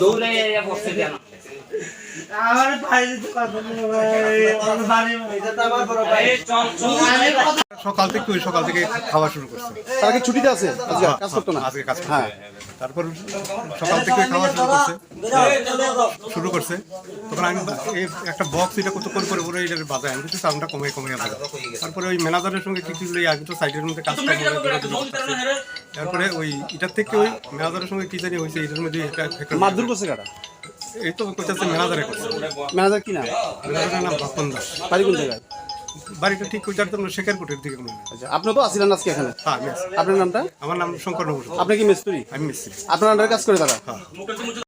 দৌড়ে দেন আমার সকাল থেকে সকাল থেকে খাওয়া শুরু করছে। তারা কি ছুটিতে আছে? আজকে কাজ করতো না? আজকে কাজ হ্যাঁ। তারপর সকাল থেকে খাওয়া শুরু করছে। শুরু করছে। তখন আমি একটা বক্স এটা কতক্ষণ করে পরে এটার বাজায়। আমি কিন্তু সাউন্ডটা কমে কমে বাজা তারপরে ওই ম্যানেজারের সঙ্গে কি কিছু আমি তো সাইডের মধ্যে কাজ তারপরে ওই এটার থেকে ওই ম্যানেজারের সঙ্গে কি জানি হয়েছে এটার মধ্যে মারধর করছে কারা? এই তো করছে ম্যানেজারে করছে। ম্যানেজার কি না ম্যানেজারের নাম বাপন দাস। বাড়ি কোন জায়গায়? বাড়িটা ঠিক যার জন্য শেখার দিকে মনে হয়। আচ্ছা আপনি তো আসিলেন আজকে এখানে? হ্যাঁ আমি আছি। আপনার নামটা? আমার নাম শঙ্কর আপনি কি মিস্ত্রি? আমি মিস্ত্রি। আপনার আন্ডারে কাজ করে দাদা হ্যাঁ।